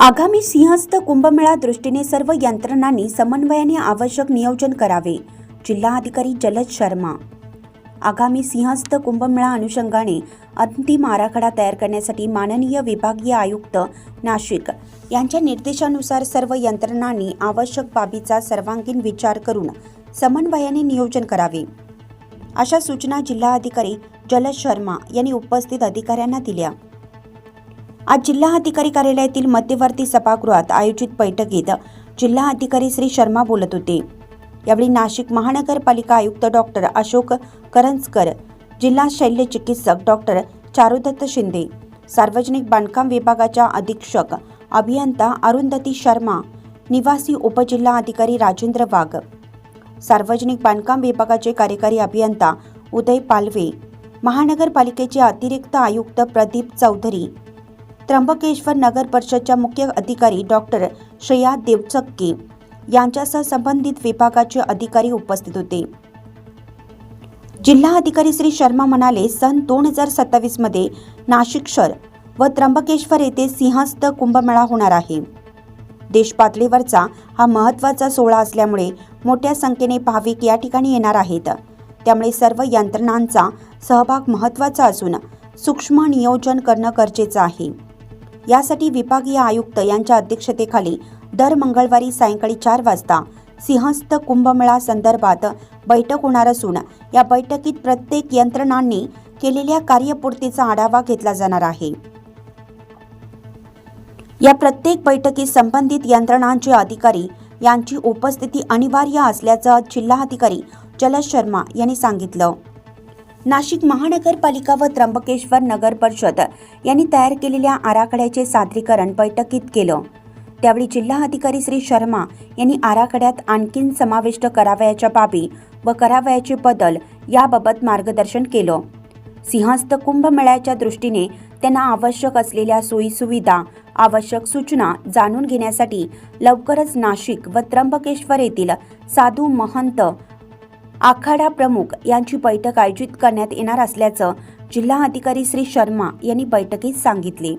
आगामी सिंहस्थ कुंभमेळा दृष्टीने सर्व यंत्रणांनी समन्वयाने आवश्यक नियोजन करावे. जिल्हाधिकारी जलद शर्मा. आगामी सिंहस्थ कुंभमेळा अनुषंगाने अंतिम आराखडा तयार करण्यासाठी माननीय विभागीय आयुक्त नाशिक यांच्या निर्देशानुसार सर्व यंत्रणांनी आवश्यक बाबीचा सर्वांगीण विचार करून समन्वयाने नियोजन करावे. अशा सूचना जिल्हाधिकारी जलद शर्मा यांनी उपस्थित अधिकाऱ्यांना दिल्या. आज जिल्हा अधिकारी कार्यालयातील मध्यवर्ती सभागृहात आयोजित बैठकीत जिल्हा अधिकारी श्री शर्मा बोलत होते. यावेळी नाशिक महानगरपालिका आयुक्त डॉक्टर अशोक करंजकर जिल्हा शल्य चिकित्सक डॉक्टर चारुदत्त शिंदे सार्वजनिक बांधकाम विभागाच्या अधीक्षक अभियंता अरुंधती शर्मा निवासी उपजिल्हा अधिकारी राजेंद्र वाघ सार्वजनिक बांधकाम विभागाचे कार्यकारी अभियंता उदय पालवे महानगरपालिकेचे अतिरिक्त आयुक्त प्रदीप चौधरी त्र्यंबकेश्वर नगर परिषदच्या मुख्य अधिकारी डॉक्टर श्रेया देवचक्के यांच्यासह संबंधित विभागाचे अधिकारी उपस्थित होते. जिल्हा अधिकारी श्री शर्मा म्हणाले सन दोन हजार सत्तावीसमध्ये नाशिक शहर व त्र्यंबकेश्वर येथे सिंहस्थ कुंभमेळा होणार आहे. देशपातळीवरचा हा महत्त्वाचा सोहळा असल्यामुळे मोठ्या संख्येने भाविक या ठिकाणी येणार आहेत. त्यामुळे सर्व यंत्रणांचा सहभाग महत्त्वाचा असून सूक्ष्म नियोजन करणं गरजेचं आहे. यासाठी विभागीय आयुक्त यांच्या अध्यक्षतेखाली दर मंगळवारी सायंकाळी चार वाजता सिंहस्थ कुंभमेळा संदर्भात बैठक होणार असून या बैठकीत प्रत्येक यंत्रणांनी केलेल्या कार्यपूर्तीचा आढावा घेतला जाणार आहे. या प्रत्येक बैठकीत संबंधित यंत्रणांचे अधिकारी यांची उपस्थिती अनिवार्य असल्याचं जिल्हाधिकारी जलद शर्मा यांनी सांगितलं. नाशिक महानगरपालिका व त्र्यंबकेश्वर नगर परिषद यांनी तयार केलेल्या आराखड्याचे सादरीकरण बैठकीत केलं. त्यावेळी जिल्हा अधिकारी श्री शर्मा यांनी आराखड्यात आणखीन समाविष्ट करावयाच्या बाबी व करावयाचे बदल याबाबत मार्गदर्शन केलं. सिंहस्थ कुंभमेळ्याच्या दृष्टीने त्यांना आवश्यक असलेल्या सोयीसुविधा आवश्यक सूचना जाणून घेण्यासाठी लवकरच नाशिक व त्र्यंबकेश्वर येथील साधू महंत आखाडा प्रमुख यांची बैठक आयोजित करण्यात येणार असल्याचं जिल्हा अधिकारी श्री शर्मा यांनी बैठकीत सांगितले.